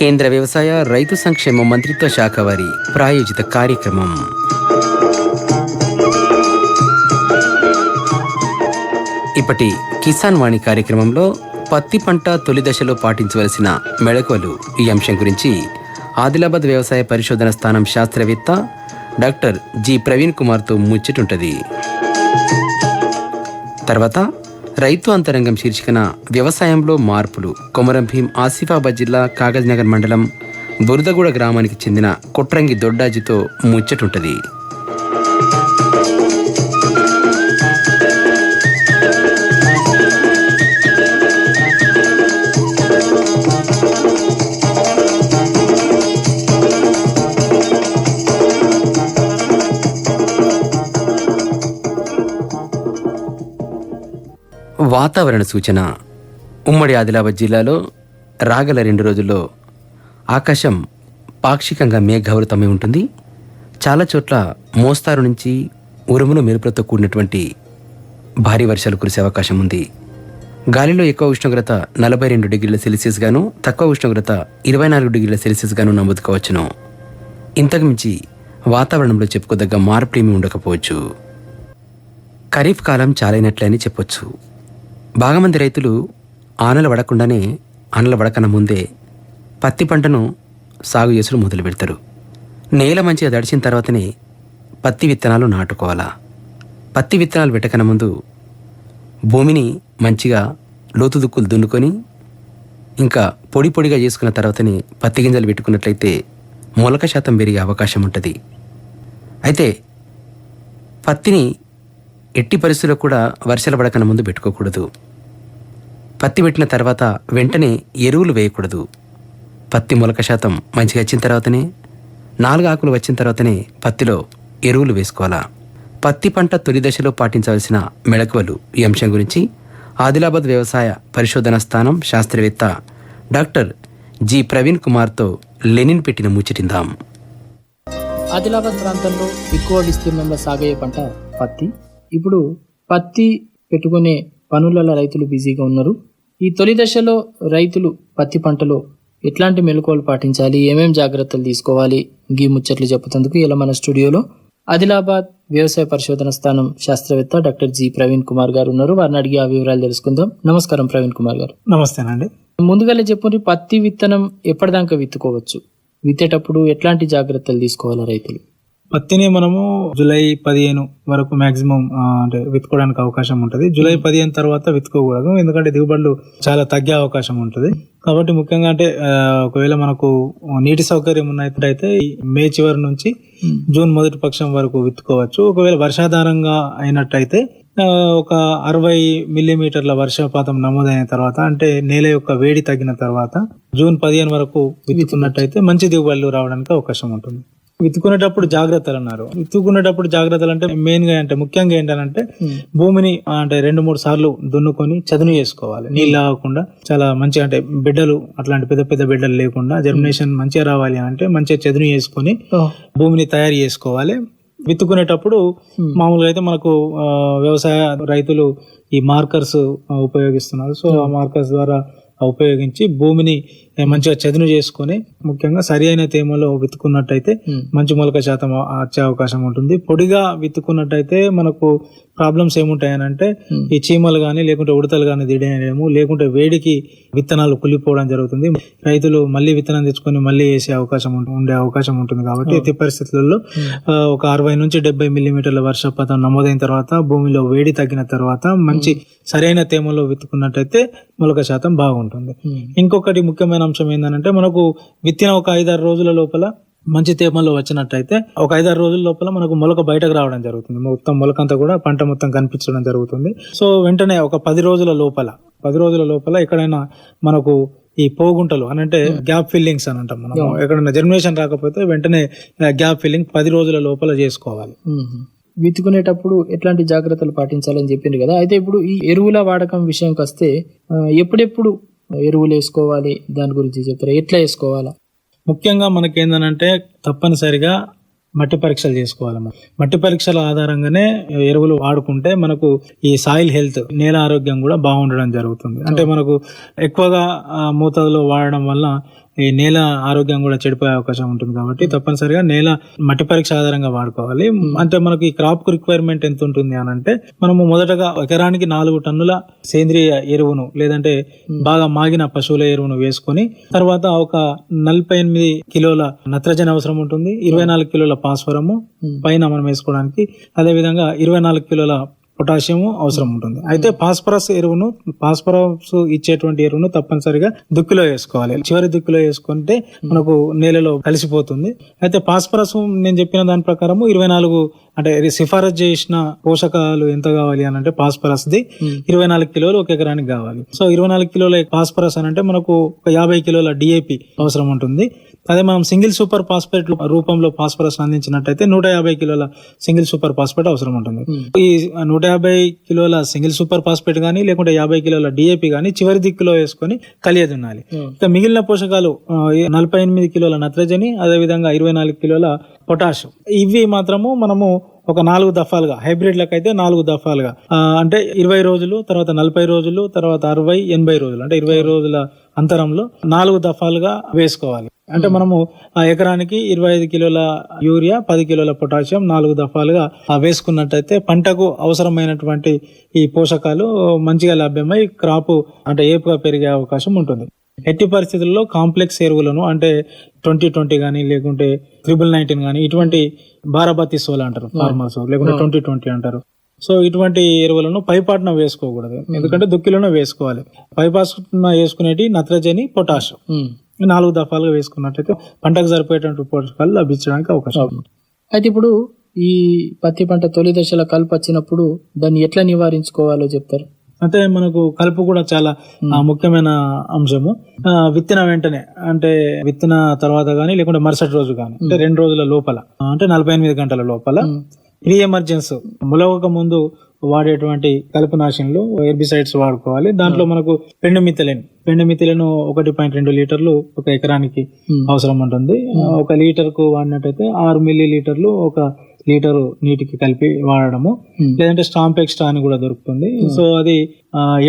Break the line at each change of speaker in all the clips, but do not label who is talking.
కేంద్ర వ్యవసాయ రైతు సంక్షేమ మంత్రిత్వ శాఖ వారి ప్రాయోజిత కార్యక్రమం. ఇప్పటి కిసాన్ వాణి కార్యక్రమంలో పత్తి పంట తొలి దశలో పాటించవలసిన మెళకువలు ఈ అంశం గురించి ఆదిలాబాద్ వ్యవసాయ పరిశోధన స్థానం శాస్త్రవేత్త డాక్టర్ జి ప్రవీణ్ కుమార్తో ముచ్చటుంటది. తర్వాత రైతు అంతరంగం శీర్షికన వ్యవసాయంలో మార్పులు. కొమరం భీం ఆసిఫాబాద్ జిల్లా కాగజ్ నగర్ మండలం బురదగూడ గ్రామానికి చెందిన కొట్రంగి దొడ్డాజితో ముచ్చటుంటది. వాతావరణ సూచన. ఉమ్మడి ఆదిలాబాద్ జిల్లాలో రాగల రెండు రోజుల్లో ఆకాశం పాక్షికంగా మేఘావృతమై ఉంటుంది. చాలా చోట్ల మోస్తారు నుంచి ఉరుములు మెరుపులతో కూడినటువంటి భారీ వర్షాలు కురిసే అవకాశం ఉంది. గాలిలో ఎక్కువ ఉష్ణోగ్రత నలభై రెండు డిగ్రీల సెల్సియస్ గాను తక్కువ ఉష్ణోగ్రత ఇరవై నాలుగు డిగ్రీల సెల్సియస్ గాను నమోదుకోవచ్చును. ఇంతకు మించి వాతావరణంలో చెప్పుకోదగ్గ మార్పులేమీ ఉండకపోవచ్చు. ఖరీఫ్ కాలం చాలైనట్లే అని చెప్పొచ్చు. బాగా మంది రైతులు ఆనలు పడకుండానే ఆనలు పడకన ముందే పత్తి పంటను సాగు చేసుడు మొదలు పెడతారు. నేల మంచిగా దడిచిన తర్వాతనే పత్తి విత్తనాలు నాటుకోవాలా? పత్తి విత్తనాలు పెట్టకన ముందు భూమిని మంచిగా లోతు దుక్కులు దున్నుకొని ఇంకా పొడి పొడిగా చేసుకున్న తర్వాతనే పత్తి గింజలు పెట్టుకున్నట్లయితే మొలక శాతం పెరిగే అవకాశం ఉంటుంది. అయితే పత్తిని ఎట్టి పరిస్థితుల్లో కూడా వర్షాలు పడకన ముందు పెట్టుకోకూడదు. పత్తి పెట్టిన తర్వాత వెంటనే ఎరువులు వేయకూడదు. పత్తి మొలక శాతం మంచిగా వచ్చిన తర్వాతనే నాలుగు ఆకులు వచ్చిన తర్వాతనే పత్తిలో ఎరువులు వేసుకోవాలా? పత్తి పంట తొలి దశలో పాటించవలసిన మెళకువలు ఈ అంశం గురించి ఆదిలాబాద్ వ్యవసాయ పరిశోధన స్థానం శాస్త్రవేత్త డాక్టర్ జి ప్రవీణ్ కుమార్తో లెనిన్ పెట్టిన ముచ్చటిందాం.
ఆదిలాబాద్ ప్రాంతంలో ఎక్కువ విస్తీర్ణంలో సాగయ్యే పంట పత్తి. ఇప్పుడు పత్తి పెట్టుకునే పనులలో రైతులు బిజీగా ఉన్నారు. ఈ తొలి దశలో రైతులు పత్తి పంటలో ఎట్లాంటి మెలకువలు పాటించాలి? ఏమేం జాగ్రత్తలు తీసుకోవాలి? గీ ముచ్చట్లు చెప్పుతందుకు ఇలా మన స్టూడియోలో ఆదిలాబాద్ వ్యవసాయ పరిశోధన స్థానం శాస్త్రవేత్త డాక్టర్ జి ప్రవీణ్ కుమార్ గారు ఉన్నారు. వారిని అడిగి ఆ వివరాలు తెలుసుకుందాం. నమస్కారం ప్రవీణ్ కుమార్ గారు.
నమస్తేనండి
ముందుగానే చెప్పండి పత్తి విత్తనం ఎప్పటిదాకా విత్తుకోవచ్చు? విత్తేటప్పుడు ఎట్లాంటి జాగ్రత్తలు తీసుకోవాలి రైతులు?
పత్తిని మనము జూలై పదిహేను వరకు మాక్సిమం అంటే విత్తుకోవడానికి అవకాశం ఉంటుంది. జూలై పదిహేను తర్వాత విత్తుకోకూడదు. ఎందుకంటే దిగుబడులు చాలా తగ్గే అవకాశం ఉంటుంది. కాబట్టి ముఖ్యంగా అంటే ఒకవేళ మనకు నీటి సౌకర్యం ఉన్నట్టయితే మే చివరి నుంచి జూన్ మొదటి పక్షం వరకు విత్తుకోవచ్చు. ఒకవేళ వర్షాధారంగా అయినట్టయితే ఒక అరవై మిల్లీమీటర్ల వర్షపాతం నమోదైన తర్వాత అంటే నేల యొక్క వేడి తగ్గిన తర్వాత జూన్ పదిహేను వరకు విత్తుకున్నట్టయితే మంచి దిగుబడులు రావడానికి అవకాశం ఉంటుంది. విత్తుకునేటప్పుడు జాగ్రత్తలు అన్నారు. విత్తుకునేటప్పుడు జాగ్రత్తలు అంటే మెయిన్గా అంటే ముఖ్యంగా ఏంటంటే భూమిని ఆ, అంటే రెండు మూడు సార్లు దున్నుకొని చదును చేసుకోవాలి. నీళ్ళు ఆగకుండా చాలా మంచిగా అంటే బిడ్డలు అట్లాంటి పెద్ద పెద్ద బిడ్డలు లేకుండా జర్మినేషన్ మంచిగా రావాలి అంటే మంచిగా చదును చేసుకొని భూమిని తయారు చేసుకోవాలి. విత్తుకునేటప్పుడు మామూలుగా అయితే మనకు వ్యవసాయ రైతులు ఈ మార్కర్స్ ఉపయోగిస్తున్నారు. సో ఆ మార్కర్స్ ద్వారా ఉపయోగించి భూమిని మంచిగా చదును చేసుకొని ముఖ్యంగా సరి అయిన తేమలో విత్తుకున్నట్టయితే మంచి మొలక శాతం వచ్చే అవకాశం ఉంటుంది. పొడిగా విత్తుకున్నట్టయితే మనకు ప్రాబ్లమ్స్ ఏముంటాయనంటే ఈ చీమలు కానీ లేకుంటే ఉడతలు కానీ దిడేయడము లేకుంటే వేడికి విత్తనాలు కుళ్ళిపోవడం జరుగుతుంది. రైతులు మళ్ళీ విత్తనం తెచ్చుకొని మళ్ళీ వేసే అవకాశం ఉండే అవకాశం ఉంటుంది కాబట్టి ఎట్టి పరిస్థితులలో ఒక అరవై నుంచి డెబ్బై మిల్లీమీటర్ల వర్షపాతం నమోదైన తర్వాత భూమిలో వేడి తగ్గిన తర్వాత మంచి సరైన తేమలో విత్తుకున్నట్టయితే మొలక శాతం బాగుంటుంది. ఇంకొకటి ముఖ్యమైన అంశం ఏంటంటే మనకు విత్తిన ఒక ఐదారు రోజుల లోపల మంచి తేమలో వచ్చినట్టయితే ఒక ఐదారు రోజుల లోపల మనకు మొలక బయటకు రావడం జరుగుతుంది. మొత్తం మొలక అంతా కూడా పంట మొత్తం కనిపించడం జరుగుతుంది. సో వెంటనే ఒక పది రోజుల లోపల పది రోజుల లోపల ఎక్కడైనా మనకు ఈ పోగుంటలు అని అంటే గ్యాప్ ఫిల్లింగ్స్ అని అంటాం మనం. ఎక్కడైనా జర్మినేషన్ రాకపోతే వెంటనే గ్యాప్ ఫిల్లింగ్ పది రోజుల లోపల చేసుకోవాలి.
మ్మ్. విత్తుకునేటప్పుడు ఎట్లాంటి జాగ్రత్తలు పాటించాలని చెప్పింది కదా. అయితే ఇప్పుడు ఈ ఎరువుల వాడకం విషయంకి వస్తే ఎప్పుడెప్పుడు ఎరువులు వేసుకోవాలి దాని గురించి చెప్తారా. ఎట్లా వేసుకోవాలా?
ముఖ్యంగా మనకి ఏంటంటే తప్పనిసరిగా మట్టి పరీక్షలు చేసుకోవాలి మనం. మట్టి పరీక్షల ఆధారంగానే ఎరువులు వాడుకుంటే మనకు ఈ సాయిల్ హెల్త్ నేల ఆరోగ్యం కూడా బాగుండడం జరుగుతుంది. అంటే మనకు ఎక్కువగా మోతాదులో వాడడం వల్ల ఈ నేల ఆరోగ్యం కూడా చెడిపోయే అవకాశం ఉంటుంది కాబట్టి తప్పనిసరిగా నేల మట్టి పరీక్ష ఆధారంగా వాడుకోవాలి. అంటే మనకి క్రాప్ రిక్వైర్మెంట్ ఎంత ఉంటుంది అని అంటే మనము మొదటగా ఎకరానికి నాలుగు టన్నుల సేంద్రియ ఎరువును లేదంటే బాగా మాగిన పశువుల ఎరువును వేసుకొని తర్వాత ఒక నలభై ఎనిమిది కిలోల నత్రజని అవసరం ఉంటుంది ఇరవై నాలుగు కిలోల పాస్వరము పైన మనం వేసుకోవడానికి. అదే విధంగా ఇరవై నాలుగు కిలోల పొటాషియం అవసరం ఉంటుంది. అయితే ఫాస్ఫరస్ ఎరువును ఫాస్ఫరస్ ఇచ్చేటువంటి ఎరువును తప్పనిసరిగా దుక్కిలో వేసుకోవాలి. చివరి దుక్కిలో వేసుకుంటే మనకు నేలలో కలిసిపోతుంది. అయితే ఫాస్ఫరస్ నేను చెప్పిన దాని ప్రకారము ఇరవై నాలుగు అంటే సిఫారసు చేసిన పోషకాలు ఎంత కావాలి అని అంటే ఫాస్ఫరస్ ది ఇరవై నాలుగు కిలోలు ఒక ఎకరానికి కావాలి. సో ఇరవై నాలుగు కిలోల ఫాస్ఫరస్ అని అంటే మనకు ఒక యాభై కిలోల డిఏపి అవసరం ఉంటుంది. అదే మనం సింగిల్ సూపర్ ఫాస్ఫేట్ రూపంలో ఫాస్ఫరస్ అందించినట్టయితే నూట యాభై కిలోల సింగిల్ సూపర్ ఫాస్ఫేట్ అవసరం ఉంటుంది. ఈ నూట యాభై కిలోల సింగిల్ సూపర్ ఫాస్ఫేట్ కానీ లేకుంటే యాభై కిలోల డిఏపి కానీ చివరి దిక్కులో వేసుకొని కలియదున్నాలి ఇక మిగిలిన పోషకాలు నలభై ఎనిమిది కిలోల నత్రజని అదే విధంగా ఇరవై నాలుగు కిలోల పొటాష్. ఇవి మాత్రము మనము ఒక నాలుగు దఫాలుగా హైబ్రిడ్లకు అయితే నాలుగు దఫాలుగా. అంటే ఇరవై రోజులు తర్వాత నలభై రోజులు తర్వాత అరవై ఎనభై రోజులు అంటే ఇరవై రోజుల అంతరంలో నాలుగు దఫాలుగా వేసుకోవాలి. అంటే మనము ఆ ఎకరానికి ఇరవై ఐదు కిలోల యూరియా పది కిలోల పొటాషియం నాలుగు దఫాలుగా ఆ వేసుకున్నట్టయితే పంటకు అవసరమైనటువంటి ఈ పోషకాలు మంచిగా లభ్యమై క్రాపు అంటే ఏపుగా పెరిగే అవకాశం ఉంటుంది. ఎట్టి పరిస్థితుల్లో కాంప్లెక్స్ ఎరువులను అంటే ట్వంటీ ట్వంటీ కానీ లేకుంటే త్రిబుల్ నైన్టీన్ కానీ ఇటువంటి బారాబతి సోల్ అంటారు ఫార్మర్స్ లేకుంటే ట్వంటీ ట్వంటీ అంటారు. సో ఇటువంటి ఎరువులను పైపాటున వేసుకోకూడదు. ఎందుకంటే దుక్కిలోనే వేసుకోవాలి. పైపాటున వేసుకునేటి నత్రజని పొటాష్ నాలుగు దఫాలుగా వేసుకున్నట్లయితే పంటకు సరిపోయేటువంటి పోషకాలు లభించడానికి అవకాశం ఉంది
అయితే ఇప్పుడు ఈ పత్తి పంట తొలి దశల కలుపు వచ్చినప్పుడు దాన్ని ఎట్లా నివారించుకోవాలో చెప్తారు?
అయితే మనకు కలుపు కూడా చాలా ముఖ్యమైన అంశము. విత్తిన వెంటనే అంటే విత్తిన తర్వాత గానీ లేకుంటే మరుసటి రోజు గానీ అంటే రెండు రోజుల లోపల అంటే నలభై ఎనిమిది గంటల లోపల ప్రీ ఎమర్జెన్సీ. ములవక ముందు వాడేటువంటి కలుపు నాశనలు హెర్బిసైడ్స్ వాడుకోవాలి. దాంట్లో మనకు పెండు మిథిలిన్ పెండు మిథిలిన్ ఒకటి పాయింట్ రెండు లీటర్లు ఒక ఎకరానికి అవసరం ఉంటుంది. ఒక లీటర్కు వాడినట్టయితే ఆరు మిల్లీ లీటర్లు ఒక లీటరు నీటికి కలిపి వాడడము. లేదంటే స్టాంప్ ఎక్స్ట్రా అని కూడా దొరుకుతుంది. సో అది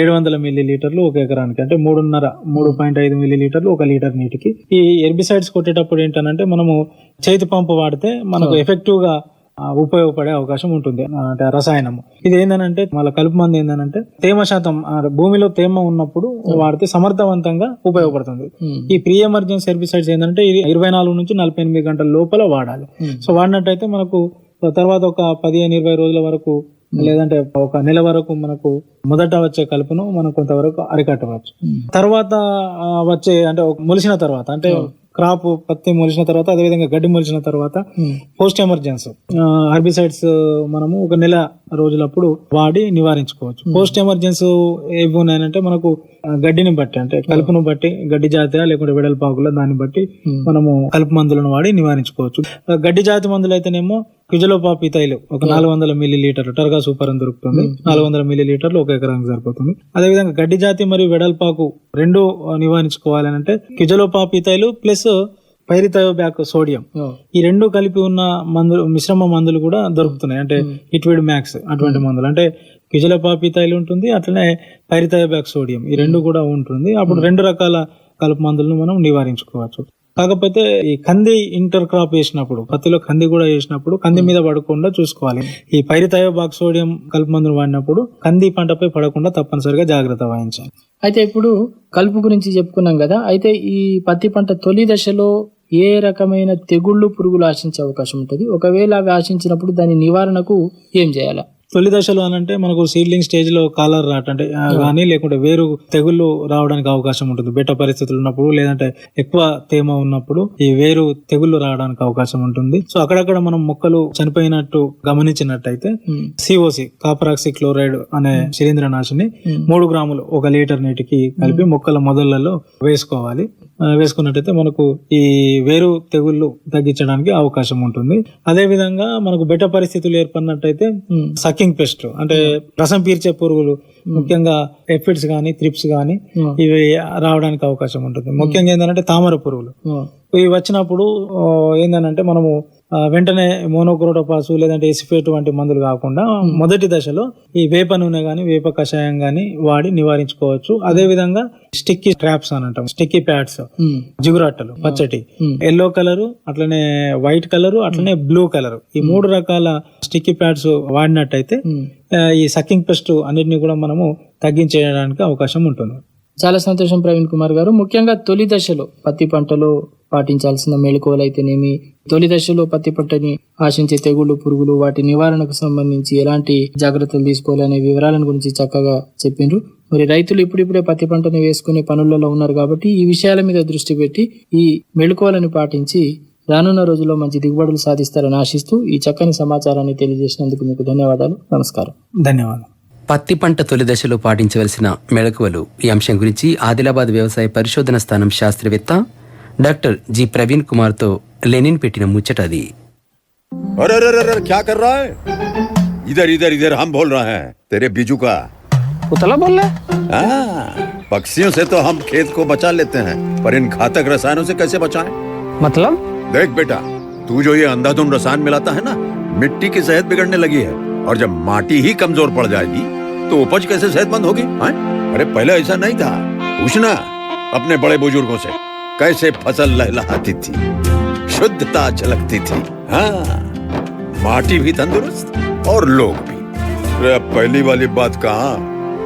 ఏడు వందల మిల్లీ లీటర్లు ఒక ఎకరానికి. అంటే మూడున్నర మూడు పాయింట్ ఐదు మిల్లీ లీటర్లు ఒక లీటర్ నీటికి. ఈ హెర్బిసైడ్స్ కొట్టేటప్పుడు ఏంటంటే మనము చేతి పంపు వాడితే మనకు ఎఫెక్టివ్గా ఉపయోగపడే అవకాశం ఉంటుంది అంటే రసాయనము. ఇది ఏంటంటే మళ్ళీ కలుపు మంది ఏంటంటే తేమ శాతం భూమిలో తేమ ఉన్నప్పుడు వాడితే సమర్థవంతంగా ఉపయోగపడుతుంది. ఈ ప్రీ ఎమర్జెన్సీ హెర్బిసైడ్స్ ఏంటంటే ఇది ఇరవై నాలుగు నుంచి నలభై ఎనిమిది గంటల లోపల వాడాలి. సో వాడినట్టయితే మనకు తర్వాత ఒక పదిహేను ఇరవై రోజుల వరకు లేదంటే ఒక నెల వరకు మనకు మొదట వచ్చే కలుపును మనం కొంతవరకు అరికట్టవచ్చు. తర్వాత వచ్చే అంటే ఒక మొలిసిన తర్వాత అంటే క్రాప్ పత్తి మొలిచిన తర్వాత అదేవిధంగా గడ్డి మొలిచిన తర్వాత పోస్ట్ ఎమర్జెన్సీ. హెర్బిసైడ్స్ మనము ఒక నెల రోజులప్పుడు వాడి నివారించుకోవచ్చు. పోస్ట్ ఎమర్జెన్సీ ఏవి ఉన్నాయంటే మనకు గడ్డిని బట్టి అంటే కలుపును బట్టి గడ్డి జాతి లేకుంటే వెడల్పాకుల దాన్ని బట్టి మనము కలుపు మందులను వాడి నివారించుకోవచ్చు. గడ్డి జాతి మందులు అయితేనేమో క్యుజలోపాపి తైలు ఒక నాలుగు వందల మిల్లీ లీటర్ టర్గా సూపర్ అని దొరుకుతుంది. నాలుగు వందల మిల్లీ లీటర్లు ఒక ఎకరానికి సరిపోతుంది. అదేవిధంగా గడ్డి జాతి మరియు వెడల్పాకు రెండు ఆ, నివారించుకోవాలి అంటే quizalofop p ethyl plus pyrithiobac sodium. ఈ రెండు కలిపి ఉన్న మందులు మిశ్రమ మందులు కూడా దొరుకుతున్నాయి. అంటే ఇట్విడ్ మ్యాక్స్ అటువంటి మందులు. అంటే కిజలపాపి తైలు ఉంటుంది అట్లనే పైరిథయోబ్యాక్ సోడియం. ఈ రెండు కూడా ఉంటుంది. అప్పుడు రెండు రకాల కలుపు మందులను మనం నివారించుకోవచ్చు. కాకపోతే ఈ కంది ఇంటర్ క్రాప్ వేసినప్పుడు పత్తిలో కంది కూడా వేసినప్పుడు కంది మీద పడకుండా చూసుకోవాలి. ఈ పైరిథయోబాక్ సోడియం కలుపు మందులు వాడినప్పుడు కంది పంటపై పడకుండా తప్పనిసరిగా జాగ్రత్త వహించాలి.
అయితే ఇప్పుడు కలుపు గురించి చెప్పుకున్నాం కదా అయితే ఈ పత్తి పంట తొలి దశలో ఏ రకమైన తెగుళ్ళు పురుగులు ఆశించే అవకాశం ఉంటుంది? ఒకవేళ అవి ఆశించినప్పుడు దాని నివారణకు ఏం చేయాలి?
తొలి దశలో అని అంటే మనకు సీడ్లింగ్ స్టేజ్లో కాలర్ రాట్ అంటే ఆ, కానీ లేకుంటే వేరు తెగుళ్ళు రావడానికి అవకాశం ఉంటుంది. బెట్ట పరిస్థితులు ఉన్నప్పుడు లేదంటే ఎక్కువ తేమ ఉన్నప్పుడు ఈ వేరు తెగుళ్ళు రావడానికి అవకాశం ఉంటుంది. సో అక్కడక్కడ మనం మొక్కలు చనిపోయినట్టు గమనించినట్టయితే సిఓసి కాపరాక్సి క్లోరైడ్ అనే శిలీంద్రనాశిని మూడు గ్రాములు ఒక లీటర్ నీటికి కలిపి మొక్కల మొదళ్ళలో వేసుకోవాలి. వేసుకున్నట్టయితే మనకు ఈ వేరు తెగుళ్ళు తగ్గించడానికి అవకాశం ఉంటుంది. అదే విధంగా మనకు బెట్ట పరిస్థితులు ఏర్పడినట్టయితే సకింగ్ పెస్ట్ అంటే రసం పీల్చే పురుగులు ముఖ్యంగా ఎఫిడ్స్ కానీ త్రిప్స్ కానీ ఇవి రావడానికి అవకాశం ఉంటుంది. ముఖ్యంగా ఏంటంటే తామర పురుగులు. ఇవి వచ్చినప్పుడు ఏందనంటే మనము వెంటనే మోనోక్రోటోపాసు లేదంటే ఎసిఫేట్ వంటి మందులు కాకుండా మొదటి దశలో ఈ వేప నూనె గాని వేప కషాయం గాని వాడి నివారించుకోవచ్చు. అదే విధంగా స్టిక్కీ ట్రాప్స్ అని అంటాం. Sticky
pads.
జిగురట్టలు పచ్చటి. ఎల్లో కలర్ అట్లనే వైట్ కలర్ అట్లనే బ్లూ కలర్. ఈ మూడు రకాల స్టిక్కీ ప్యాడ్స్ వాడినట్టయితే ఈ సక్కింగ్ పెస్ట్ అన్నిటిని కూడా మనము తగ్గించేయడానికి అవకాశం ఉంటుంది.
చాలా సంతోషం ప్రవీణ్ కుమార్ గారు. ముఖ్యంగా తొలి దశలో పత్తి పంటలో పాటించాల్సిన మెళుకువలు అయితేనేమి తొలి దశలో పత్తి పంటని ఆశించే తెగుళ్ళు పురుగులు వాటి నివారణకు సంబంధించి ఎలాంటి జాగ్రత్తలు తీసుకోవాలనే వివరాలను గురించి చక్కగా చెప్పిండ్రు. మరి రైతులు ఇప్పుడిప్పుడే పత్తి పంటను వేసుకునే పనులలో ఉన్నారు కాబట్టి ఈ విషయాల మీద దృష్టి పెట్టి ఈ మెళుకువలను పాటించి రానున్న రోజుల్లో మంచి దిగుబడులు సాధిస్తారని ఆశిస్తూ ఈ చక్కని సమాచారాన్ని తెలియజేసినందుకు మీకు ధన్యవాదాలు. నమస్కారం.
ధన్యవాదాలు.
పత్తి పంట తొలి దశలో పాటించవలసిన మెళకువలు ఈ అంశం గురించి ఆదిలాబాద్ వ్యవసాయ పరిశోధన స్థానం శాస్త్రవేత్త డాక్టర్ జి ప్రవీణ్ కుమార్తో లెనిన్ పెట్టిన ముచ్చట అది
अरे अरे अरे अरे, क्या कर रहा है इधर इधर इधर हम बोल रहे हैं तेरे बीजू का
उतला बोल रहे
हाँ, पक्षियों से तो हम खेत को बचा लेते हैं पर इन घातक रसायनों से कैसे बचाएं?
मतलब
देख बेटा तू जो ये अंधाधुंध रसायन मिलाता है ना मिट्टी की सेहत बिगड़ने लगी है और जब माटी ही कमजोर पड़ जाएगी तो उपज कैसे सेहतमंद होगी हाँ? अरे पहले ऐसा नहीं था। पूछना अपने बड़े बुज़ुर्गों से कैसे फ़सल लहलहाती थी शुद्धता झलकती थी हाँ? माटी भी तंदुरुस्त और लोग भी। अरे पहली वाली बात कहाँ?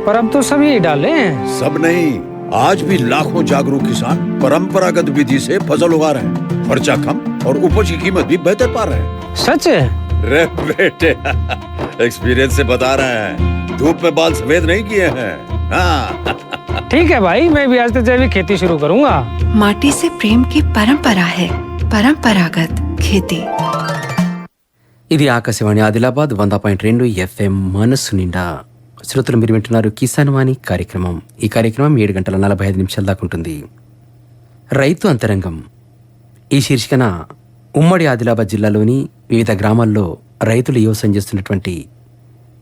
पर अब तो सब यही डाले हैं।
सब नहीं आज भी लाखों जागरूक किसान परंपरागत विधि से फ़सल उगा रहे हैं। खर्चा कम और उपज की कीमत भी बेहतर पा रहे हैं।
सच है?
रे बेटे एक्सपीरियंस से बता रहे हैं धूप में बाल सफेद नहीं किए हैं हाँ
ठीक है भाई मैं भी आज से जैविक खेती शुरू करूंगा
माटी से प्रेम की परंपरा है परंपरागत खेती
ఇది ఆకాశవాణి ఆదిలాబాద్ వంద పాయింట్ రెండు ఎఫ్ఎం మనస్సు నిండా శ్రోతలు మీరు వింటున్నారు కిసాన్ వాణి కార్యక్రమం ఈ కార్యక్రమం ఏడు గంటల నలభై ఐదు నిమిషాల దాకా ఉంటుంది రైతు అంతరంగం ఈ శీర్షికన ఉమ్మడి ఆదిలాబాద్ జిల్లాలోని వివిధ గ్రామాల్లో రైతులు యోసం చేస్తున్నటువంటి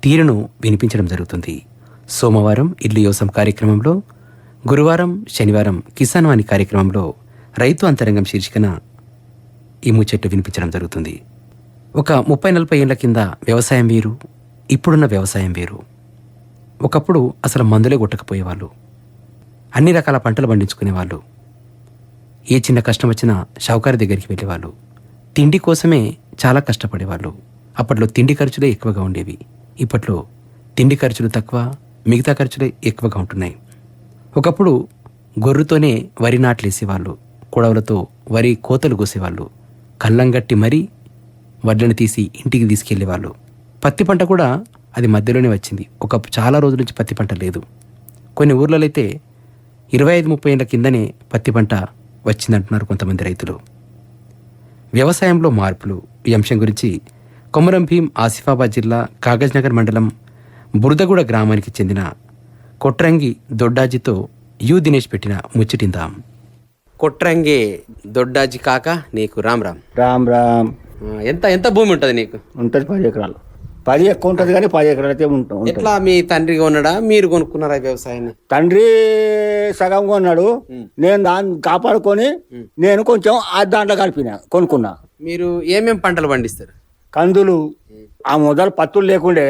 తీరును వినిపించడం జరుగుతుంది. సోమవారం ఇల్లు యోసం కార్యక్రమంలో గురువారం శనివారం కిసాన్ వాణి కార్యక్రమంలో రైతు అంతరంగం శీర్షికన ఈ చెట్టు వినిపించడం జరుగుతుంది. ఒక ముప్పై నలభై ఏళ్ళ కింద వ్యవసాయం వేరు ఇప్పుడున్న వ్యవసాయం వేరు. ఒకప్పుడు అసలు మందులే కొట్టకపోయేవాళ్ళు. అన్ని రకాల పంటలు పండించుకునేవాళ్ళు. ఏ చిన్న కష్టం వచ్చినా షావుకారి దగ్గరికి వెళ్ళేవాళ్ళు. తిండి కోసమే చాలా కష్టపడేవాళ్ళు. అప్పట్లో తిండి ఖర్చులే ఎక్కువగా ఉండేవి. ఇప్పట్లో తిండి ఖర్చులు తక్కువ మిగతా ఖర్చులే ఎక్కువగా ఉంటున్నాయి. ఒకప్పుడు గొర్రుతోనే వరి నాట్లేసేవాళ్ళు కొడవలతో వరి కోతలు కోసేవాళ్ళు కళ్ళంగట్టి మరీ వడ్లను తీసి ఇంటికి తీసుకెళ్ళేవాళ్ళు. పత్తి పంట కూడా అది మధ్యలోనే వచ్చింది. ఒక చాలా రోజుల నుంచి పత్తి పంట లేదు. కొన్ని ఊర్లలో అయితే ఇరవై ఐదు ముప్పై ఏళ్ళ కిందనే పత్తి పంట వచ్చిందంటున్నారు కొంతమంది రైతులు. వ్యవసాయంలో మార్పులు ఈ అంశం గురించి కొమరం భీం ఆసిఫాబాద్ జిల్లా కాగజ్ నగర్ మండలం బురదగూడ గ్రామానికి చెందిన కొట్రంగి దొడ్డాజితో యు దినేష్ పెట్టిన ముచ్చటిందాం. కొట్రంగి దొడ్డాజి కాక నీకు రామ్ రామ్.
రామ్ రామ్.
ఎంత ఎంత భూమి ఉంటుంది నీకు?
ఉంటుంది పది ఎకరాలు. పది ఎక్కువ ఉంటుంది కానీ పది ఎకరాలు అయితే ఉంటాం ఉంటుంది.
ఎట్లా మీ తండ్రి కొన్నాడా? మీరు కొనుక్కున్నారా వ్యవసాయాన్ని?
తండ్రి సగం కొన్నాడు. నేను దాన్ని కాపాడుకొని నేను కొంచెం ఆ దాంట్లో కలిపిన కొనుక్కున్నా.
మీరు ఏమేం పంటలు పండిస్తారు?
కందులు ఆ మొదలు పత్తులు లేకుండే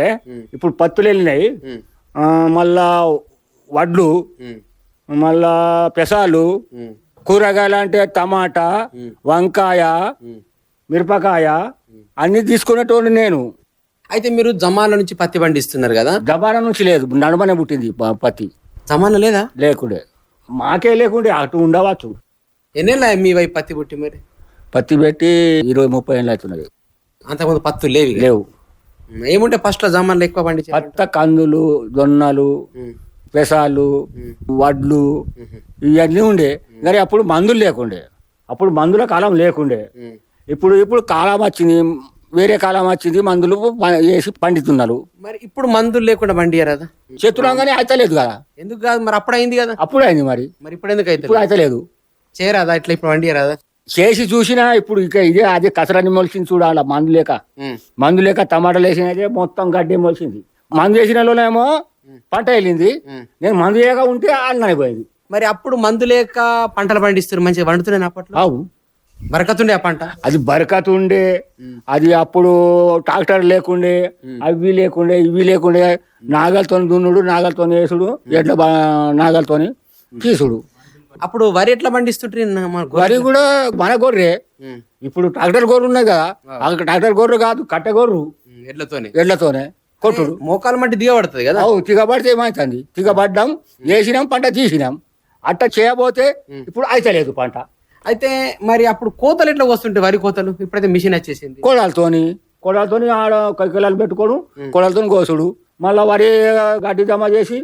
ఇప్పుడు పత్తులు వెళ్ళినాయి. మళ్ళా వడ్లు మళ్ళా పెసాలు కూరగాయలు అంటే టమాటా వంకాయ మిరపకాయ అన్ని తీసుకునేటోడు నేను.
అయితే మీరు జమాల నుంచి పత్తి పండిస్తున్నారు కదా?
జబానా నుంచి లేదు నడమనే పుట్టింది పత్తి.
జమాన లేదా?
లేకుండే. మాకే లేకుండే అటు ఉండవచ్చు.
ఎన్నేళ్ళ మీ వైపు పత్తి పుట్టి మరి?
పత్తి పెట్టి ఇరవై ముప్పై ఏళ్ళు అవుతున్నది.
అంతకుముందు పత్తు లేవి
లేవు.
ఏముంటే ఫస్ట్లో జమాన్లు ఎక్కువ పండించారు
పత్త కందులు జొన్నలు పెసాలు వడ్లు ఇవన్నీ ఉండే. మరి అప్పుడు మందులు లేకుండే. అప్పుడు మందుల కాలం లేకుండే. ఇప్పుడు ఇప్పుడు కాలం వచ్చింది వేరే కాలం వచ్చింది మందులు వేసి పండితున్నారు
మరి ఇప్పుడు మందులు లేకుండా పండియరాదా
చెత్తులంగానే అయితలేదు కదా.
ఎందుకు కాదు? మరి అప్పుడు అయింది కదా.
అప్పుడు అయింది మరి.
మరి ఇప్పుడు ఎందుకు అయితే
ఇప్పుడు అయితలేదు.
చేయరాదా? ఇట్లా ఇప్పుడు వండియరాదా
చేసి చూసినా ఇప్పుడు ఇక ఇదే అదే కసరని మొలిసింది చూడాల మందు లేక. మందు లేక టమాటాలు వేసినదే మొత్తం గడ్డి మొలిసింది మందు వేసిన ఏమో పంట వెళ్ళింది నేను మందు వేయక ఉంటే అన్నని పోయింది.
మరి అప్పుడు మందు లేక పంటలు పండిస్తారు మంచిగా వండుతున్నాయి అప్పట్లో?
అవు
బరకతుండే ఆ పంట?
అది బరకత్ ఉండే అది అప్పుడు ట్రాక్టర్ లేకుండే అవి లేకుండే ఇవి లేకుండే. నాగలతో దున్నుడు నాగలతో వేసుడు ఎట్లా నాగలతోని తీసుడు.
అప్పుడు వరి ఎట్లా పండిస్తుంటారు
వరి కూడా మన గొర్రె. ఇప్పుడు ట్రాక్టర్ గొర్రె ఉన్నాయి కదా ట్రాక్టర్ గొర్రె కాదు కట్టె గొర్రు.
ఎడ్లతోనే.
ఎడ్లతోనే కొట్టుడు.
మోకాలు మట్టి దిగబడుతుంది కదా?
అవు తిగబడితే ఏమవుతుంది తిగబడ్డాం వేసినాం పంట తీసినాం. అట్ట చేయబోతే ఇప్పుడు అయితలేదు పంట.
అయితే మరి అప్పుడు కోతలు ఎట్లా వస్తుంటాయి వరి కోతలు? ఇప్పుడైతే మిషన్ వచ్చేసింది.
కోడాలతోని కోడాలతోని ఆడ కైకిలాలు పెట్టుకోడు కోడాలతోని కోసుడు. మళ్ళా వరి గడ్డి జమ చేసి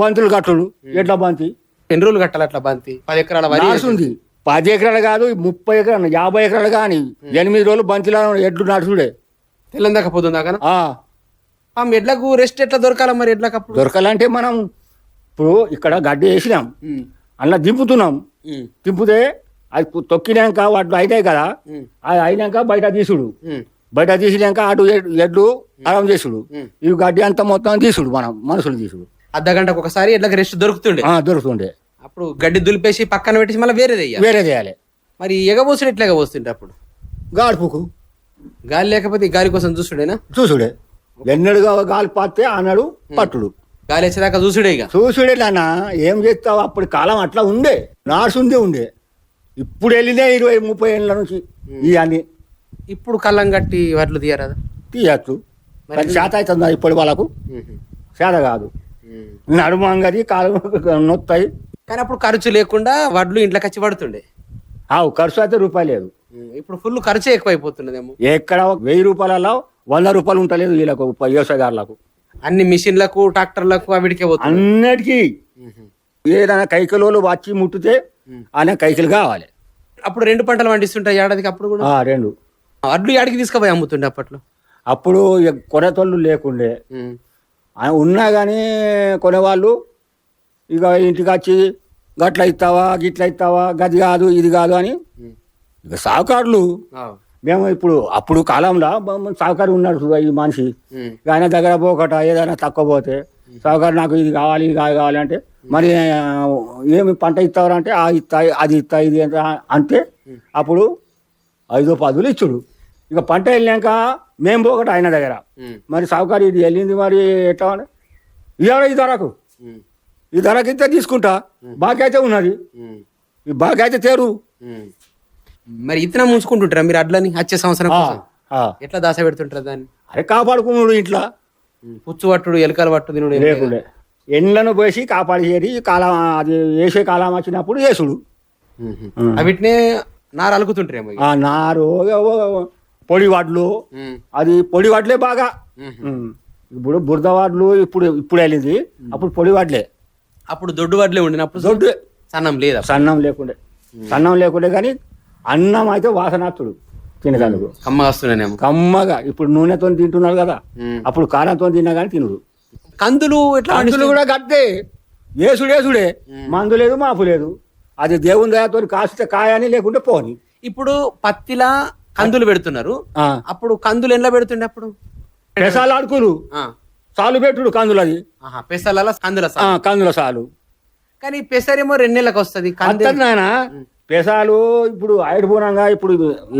బంతులు కట్టుడు ఎడ్ల బంతి.
ఎన్ని రోజులు కట్టాలి అట్లా బంతి? పది ఎకరాల వరి
నాడుతుంది పది ఎకరాలు కాదు ముప్పై ఎకరాలు యాభై ఎకరాలు కానీ ఎనిమిది రోజులు బంతిలో ఎడ్లు నడుచుడే
తెల్లందాక పోతుందాకా
ఆ,
ఎడ్లకు రెస్ట్ ఎట్లా దొరకాల మరి ఎడ్లకు అప్పుడు?
దొరకాలంటే మనం ఇప్పుడు ఇక్కడ గడ్డి వేసినాం. అలా దింపుతున్నాం. తింపితే అది తొక్కినాక వాటిలో అవుతాయి కదా అది అయినాక బయట తీసుడు. బయట తీసినాక అటు ఎడ్- ఎడ్లు ఆరాం చేసుడు. ఈ గడ్డి అంతా మొత్తం తీసుడు మనం మనుషులు తీసుడు.
అర్ధ గంటకు ఒకసారి ఎడ్లకు రెస్ట్ దొరుకుతుండే.
ఆ, దొరుకుతుండే.
అప్పుడు గడ్డి దులిపేసి పక్కన పెట్టేసి మళ్ళీ వేరేది వెయ్యాలి
వేరే చేయాలి
మరి ఎగబోసుడు ఎట్లా ఎగబోస్తుండే అప్పుడు?
గాడుపుకు
గాలి లేకపోతే ఈ గాలి కోసం చూసుడేనా?
చూసుడే. ఎన్నడుగా గాలి పాతే అన్నాడు పట్టుడు.
గాలి వచ్చేదాకా చూసుడే ఇక.
చూసుడే నాన్న ఏం చేస్తావు? అప్పుడు కాలం అట్లా ఉండే. నార్సుందే ఉండే. ఇప్పుడు వెళ్ళిందే ఇరవై ముప్పై ఏళ్ళ నుంచి ఇవన్నీ
ఇప్పుడు కళ్ళం కట్టి వడ్లు తీయరాదా?
తీయచ్చు. మరి శాత అవుతుందా ఇప్పటి వాళ్ళకు? శాత కాదు. నడుము అంగది కాలు నొత్తాయి.
కానీ అప్పుడు ఖర్చు లేకుండా వడ్లు ఇంట్లోకి వచ్చి పడుతుండే.
ఆవు ఖర్చు అయితే రూపాయలు లేదు.
ఇప్పుడు ఫుల్ ఖర్చు ఎక్కువైపోతున్నదేమో
ఎక్కడ వెయ్యి రూపాయలలో వంద రూపాయలు ఉంటలేదు వీళ్ళకు వ్యవసాయదారులకు.
అన్ని మిషన్లకు ట్రాక్టర్లకు అవిడికే
అన్నిటికీ ఏదైనా కైకిలోలు వచ్చి ముట్టితే ఆయన కైకిలు కావాలి.
అప్పుడు రెండు పంటలు పండిస్తుంటాయి ఏడాదికి అప్పుడు కూడా?
రెండు.
వడ్లు ఏడాదికి తీసుకుపోయి అమ్ముతుండే అప్పట్లో?
అప్పుడు కొనేతోళ్ళు లేకుండే. ఉన్నా కానీ కొనేవాళ్ళు ఇక ఇంటికి వచ్చి గట్ల ఇస్తావా గిట్ల ఇస్తావా గది కాదు ఇది కాదు అని ఇక సావుకారులు మేము ఇప్పుడు అప్పుడు కాలంలో సావుకారు ఉన్నాడు చూడు ఈ మనిషి. ఇక ఆయన దగ్గర పోకట ఏదైనా తక్కువ పోతే సావుకారు నాకు ఇది కావాలి ఇది కావాలి కావాలి అంటే మరి ఏమి పంట ఇస్తావు అంటే ఆ ఇస్తా అది ఇస్తా ఇది అంటే అప్పుడు ఐదో పదులు ఇచ్చుడు. ఇక పంట వెళ్ళాక మేము పోకట ఆయన దగ్గర. మరి సావుకారు ఇది వెళ్ళింది మరి ఎట్లా ఇవాళ ఈ ధరకు. ఈ ధరకి ఇస్తే తీసుకుంటా బాకీ అయితే ఉన్నది. ఈ బాకీ అయితే తేరు
మరి ఇతనం ముంచుకుంటుంటారా? మీరు అడ్లని వచ్చే సంవత్సరం. ఎట్లా దాస పెడుతుంటారు దాన్ని?
అరే కాపాడుకున్నాడు ఇంట్లో.
పుచ్చు పట్టుడు ఎలకలు పట్టు తినుడు?
లేకుండే. ఎండ్లను పోసి కాపాడేది కాలం అది వేసే కాలం వచ్చినప్పుడు వేసుడు.
అవిటినే నార అలుకుతుంటారేమో
నారు పొడి వడ్లు. అది పొడి వడ్లే బాగా. ఇప్పుడు బురద వడ్లు ఇప్పుడు ఇప్పుడు వెళ్ళింది. అప్పుడు పొడి వడ్లే
అప్పుడు దొడ్డు వడ్లే ఉండినప్పుడు
దొడ్డు.
సన్నం లేదా
సన్నం లేకుండే. సన్నం లేకుండే కానీ అన్నం అయితే వాసనాత్తుడు తినగలుగు.
కమ్మ వస్తున్నానేమో
కమ్మగా. ఇప్పుడు నూనెతో తింటున్నారు కదా. అప్పుడు కారంతో తిన్నా కానీ తినడు
కందులు ఎట్లా
మందులు కూడా గట్టే ఏసుడేసుడే మందు లేదు మాపు లేదు. అది దేవుని దయతో కాస్తే కాయని లేకుంటే పోని.
ఇప్పుడు పత్తిలా కందులు పెడుతున్నారు. అప్పుడు కందులు ఎండ్ల పెడుతుండే అప్పుడు?
పెసాలు ఆడుకులు
ఆ.
సాలు పెట్టుడు కందులు అది.
పెసల కందుల
కందుల సాలు.
కానీ పెసరేమో రెండు నెలలకు వస్తుంది
నాయన పెసాలు ఇప్పుడు ఐడుపోనంగా ఇప్పుడు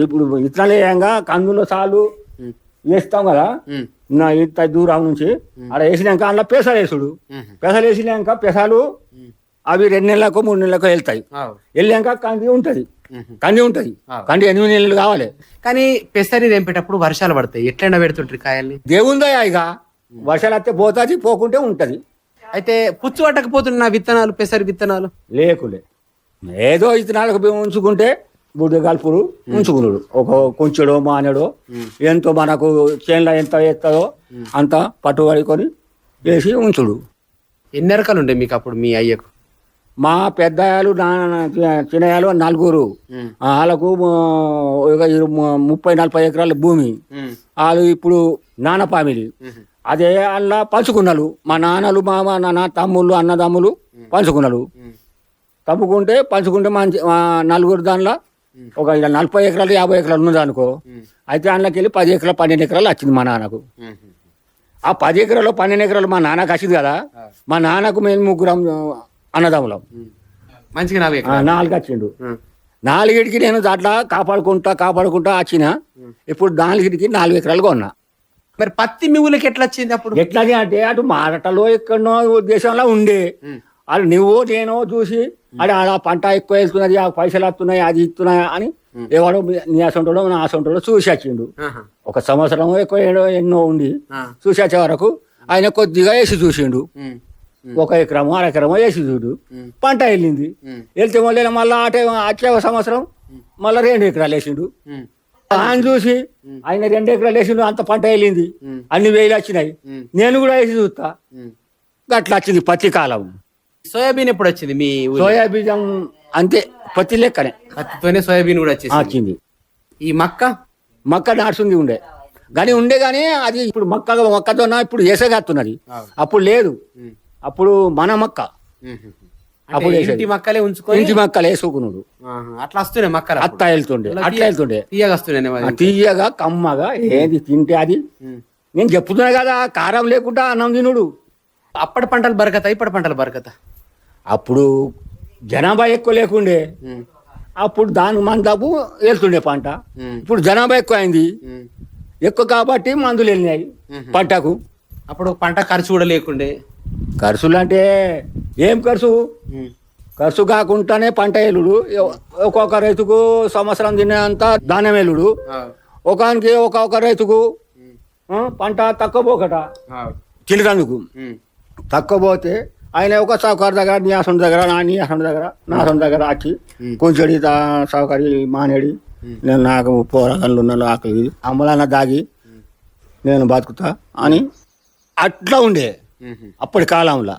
ఇప్పుడు ఇతనాలు వేయంగా కందుల సాలు వేస్తాం కదా. నా ఇంత దూరం నుంచి అక్కడ వేసినాక అందులో పెసాలు వేసుడు పెసాలు వేసినాక పెసాలు అవి రెండు నెలలకు మూడు నెలలకు వెళ్తాయి. వెళ్ళాక కంది ఉంటది. కంది ఉంటది. కంది ఎనిమిది నెలలు కావాలి.
కానీ పెసరి తెంపేటప్పుడు వర్షాలు పడతాయి. ఎట్లైనా పెడుతుంటారు కాయల్ని?
దేవుందయ్యా ఇక? వర్షాలు వస్తే పోతుంది పోకుంటే ఉంటది.
అయితే పుచ్చు పట్టకపోతున్న విత్తనాలు పెసరి విత్తనాలు?
లేకులే. ఏదో మేము ఉంచుకుంటే బుడ్డ గల్పులు ఉంచుకున్నాడు ఒక కొంచెడో మానడో ఎంతో మనకు చేనులో ఎంత ఎత్తదో అంత పట్టుబడుకొని వేసి ఉంచుడు.
ఎన్ని ఎరకాలు ఉండే మీకు అప్పుడు మీ అయ్యకు?
మా పెద్దయాలు నా చిన్నయాలు నలుగురు. వాళ్ళకు ముప్పై నలభై ఎకరాల భూమి. వాళ్ళు ఇప్పుడు నాన్న ఫ్యామిలీ. అదే అలా పంచుకున్నారు మా నాన్నలు మా మా నాన్న తమ్ముళ్ళు అన్నదమ్ములు పంచుకున్నారు తప్పుకుంటే పంచుకుంటే మంచి నలుగురు దానిలో ఒక ఇలా నలభై ఎకరాలు యాభై ఎకరాలు ఉన్నది అనుకో. అయితే అందులోకి వెళ్ళి పది ఎకరాలు పన్నెండు ఎకరాలు వచ్చింది మా నాన్నకు. ఆ పది ఎకరాలు పన్నెండు ఎకరాలు మా నాన్నకు వచ్చింది కదా. మా నాన్నకు మేము ముగ్గురం అన్నదమ్ములం.
మంచిగా నాలుగు
ఆ, నాలుగు వచ్చిండు. నాలుగిటికి నేను దాంట్లో కాపాడుకుంటా కాపాడుకుంటా వచ్చిన ఇప్పుడు నాలుగిటికి నాలుగు ఎకరాలు కొన్నా.
మరి పత్తి మీ ఊళ్ళకి ఎట్లా వచ్చింది అప్పుడు?
ఎట్లది అంటే అటు మారటలో ఎక్కడనో దేశంలో ఉండే. అది నువ్వో నేనో చూసి అది ఆడ పంట ఎక్కువ వేసుకున్నది ఆ పైసలు వస్తున్నాయి అది ఇస్తున్నాయి అని ఎవడో నీ అసంటోడో నా అసంటోడో చూసి వచ్చిండు. ఒక సంవత్సరం ఎక్కువ ఎన్నో ఉండి
ఆ.
చూసి వచ్చే వరకు ఆయన కొద్దిగా వేసి చూసిండు. ఒక ఎకరమో అర ఎకరమో వేసి చూడు. పంట వెళ్ళింది. వెళ్తే మళ్ళీ మళ్ళీ అటే వచ్చే సంవత్సరం మళ్ళీ రెండు ఎకరాలు వేసిండు. ఆయన చూసి ఆయన రెండు ఎకరాలు వేసిండు అంత పంట వెళ్ళింది. అన్ని వేలు వచ్చినాయి. నేను కూడా వేసి చూస్తా. గట్ల వచ్చింది పత్తి కాలం.
సోయాబీన్ ఎప్పుడు వచ్చింది మీ ఊళ్ళో?
సోయా బీజం అంతే పత్తి లెక్కనే.
పత్తితోనే సోయాబీన్ కూడా వచ్చేసి
వచ్చింది.
ఈ మక్క?
మక్క నాటుతుంది ఉండే. కానీ ఉండే కానీ అది ఇప్పుడు మక్క మొక్కజొన్న ఇప్పుడు వేసగత్తున్నది అప్పుడు లేదు. అప్పుడు మన మక్క. అప్పుడు.
ఇంటి మక్కలే ఉంచుకొని
ఇంటి మక్కలు వేసుకున్నాడు.
అట్లా వస్తున్నాయి మక్కలు
అత్త వెళ్తుండే అట్లా వెళ్తుండే
తీయగా
ఆ తీయగా కమ్మగా ఏది తింటే అది. నేను చెప్తున్నా కదా కారం లేకుండా అన్నం తినుడు.
అప్పటి పంటలు బరకత ఇప్పటి పంటలు బరకత?
అప్పుడు జనాభా ఎక్కువ లేకుండే. అప్పుడు దాని మందపు వెళ్తుండే పంట. ఇప్పుడు జనాభా ఎక్కువ అయింది ఎక్కువ కాబట్టి మందులు వెళ్ళినాయి పంటకు.
అప్పుడు పంట ఖర్చు కూడా లేకుండే.
ఖర్చులు అంటే ఏం ఖర్చు ఖర్చు కాకుండానే పంట ఎల్లుడు ఒక్కొక్క రైతుకు సంవత్సరం తినేంత ధాన్యం ఎల్లుడు ఒకనికి ఒక్కొక్క రైతుకు పంట తక్కువ పోకట చిలికందుకు తక్కువ పోతే ఆయన ఒక సౌకర్ దగ్గర నీ అసలు దగ్గర నా నీ అసలు దగ్గర నా అసలు దగ్గర వచ్చి కొంచెడి సౌకర్య మానేడి. నేను నాకు పోరగన్లు ఉన్నాను ఆకలి అమ్మలన్న దాగి నేను బతుకుతా అని అట్లా ఉండే. అప్పటి కాలంలో.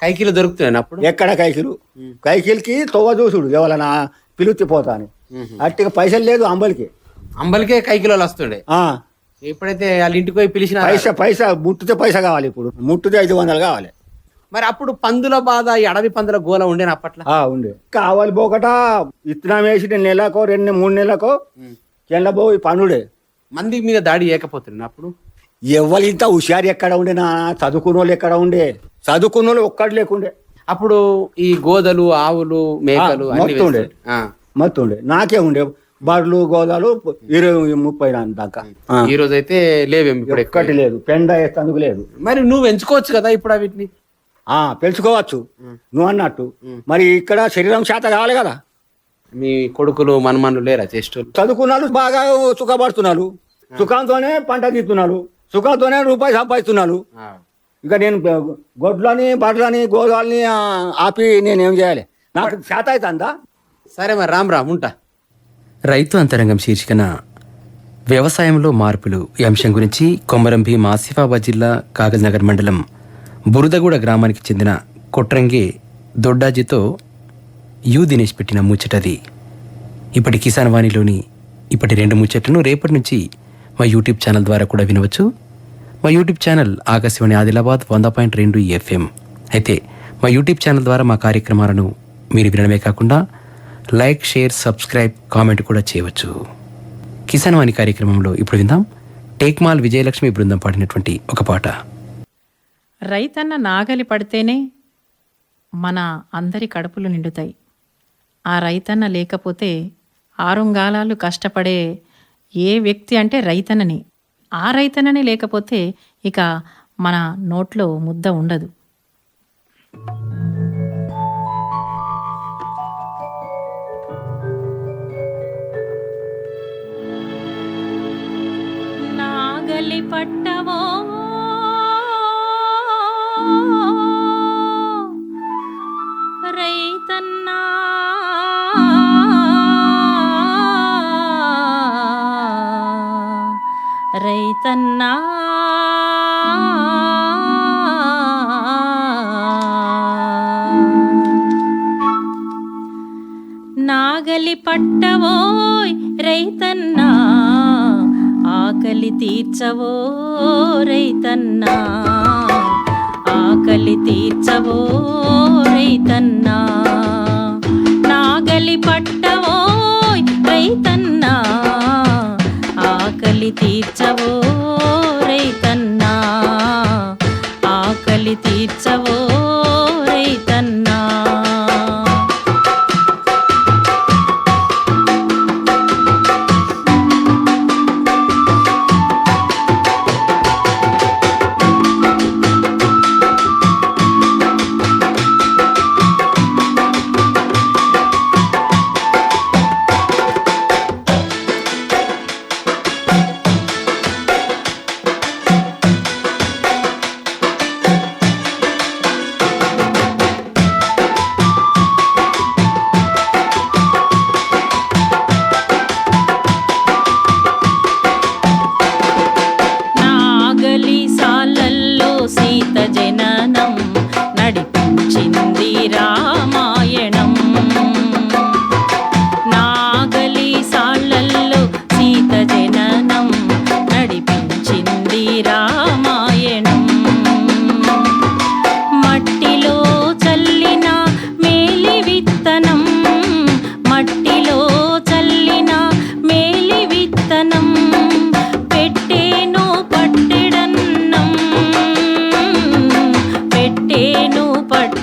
కైకిలు దొరుకుతున్నాయి అప్పుడు?
ఎక్కడ కైకిలు? కైకిల్కి తొవ్వ చూసుడు ఎవరన్నా పిలుత్తి పోతాను. అట్టిగా పైసలు లేదు అంబలికి.
అంబలికే కైకిలో వస్తుండే? ఎప్పుడైతే వాళ్ళ ఇంటికి పోయి పిలిచిన
పైసా పైసా ముట్టితే పైసా కావాలి ఇప్పుడు. ముట్టితే ఐదు వందలు కావాలి.
మరి అప్పుడు పందుల బాధ ఈ అడవి పందుల గోల ఉండేనా అప్పట్లో?
ఉండే. కావాలి పోకట విత్తనం వేసి నెలకో రెండు మూడు నెలలకో చెండ పోయి పనుడే.
మంది మీద దాడి చేయకపోతున్నాను అప్పుడు?
ఎవరు ఇంత హుషారు ఎక్కడ ఉండే నా? చదువుకున్న వాళ్ళు ఎక్కడ ఉండే? చదువుకున్న వాళ్ళు ఒక్కడు లేకుండే.
అప్పుడు ఈ గోదలు ఆవులు మేకలు
మొత్తం ఉండే. మొత్తం ఉండే. నాకే ఉండే. బర్లు గోదాలు ఇరవై ముప్పై దాకా.
ఈ రోజు అయితే లేవేమి ఇప్పుడు
లేదు. పెండ వేస్తందుకు లేదు.
మరి నువ్వు ఎంచుకోవచ్చు కదా ఇప్పుడు వీటిని?
ఆ పెంచుకోవచ్చు. నువ్వు అన్నట్టు. మరి ఇక్కడ శరీరం శాత కావాలి కదా?
మీ కొడుకులు మనమన్లు లేరా చేష్టోళ్ళు
చదువుకున్న వాళ్ళు బాగా సుఖపడుతున్నారు. సుఖంతోనే పంట తీస్తున్నారు. సుఖంతోనే రూపాయి సంపాదిస్తున్నారు ఇక నేను గొడ్లని బర్లని గోదాలని ఆపి నేనేం చేయాలి? నాకు శాత అవుతుందా
సరే మరి రామ్ రామ్ ఉంటా.
రైతు అంతరంగం శీర్షికన వ్యవసాయంలో మార్పులు. ఈ అంశం గురించి కొమరం భీం ఆసిఫాబాద్ జిల్లా కాగజ్నగర్ మండలం బురదగూడ గ్రామానికి చెందిన కొట్రంగి దొడ్డాజితో యు దినేష్ పెట్టిన ముచ్చటది. ఇప్పటి కిసాన్ వాణిలోని ఇప్పటి రెండు ముచ్చట్లను రేపటి నుంచి మా యూట్యూబ్ ఛానల్ ద్వారా కూడా వినవచ్చు. మా యూట్యూబ్ ఛానల్ ఆకాశవాణి ఆదిలాబాద్ వంద పాయింట్ రెండు ఎఫ్ఎం. అయితే మా యూట్యూబ్ ఛానల్ ద్వారా మా కార్యక్రమాలను మీరు వినడమే కాకుండా లైక్ షేర్ సబ్స్క్రైబ్ కామెంట్ కూడా చేయవచ్చు. కిసాన్ వాణి కార్యక్రమంలో ఇప్పుడు విందాం. టేక్మాల్ విజయలక్ష్మి బృందం పాడినటువంటి ఒక పాట.
రైతన్న నాగలి పడితేనే మన అందరి కడుపులు నిండుతాయి. ఆ రైతన్న లేకపోతే ఆరుంగాలాలు కష్టపడే ఏ వ్యక్తి అంటే రైతన్నని. ఆ రైతన్ననే లేకపోతే ఇక మన నోట్లో ముద్ద ఉండదు. నాగలి పట్టవో రైతన్నా తన్నా. నాగలి పట్టవోయ్ రైతన్నా ఆకలి తీర్చవో రైతన్నా ఆకలి తీర్చవో రైతన్నా నాగలి పట్టవోయ్ రైతన్నా ఆకలి తీర్చవో?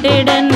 Did.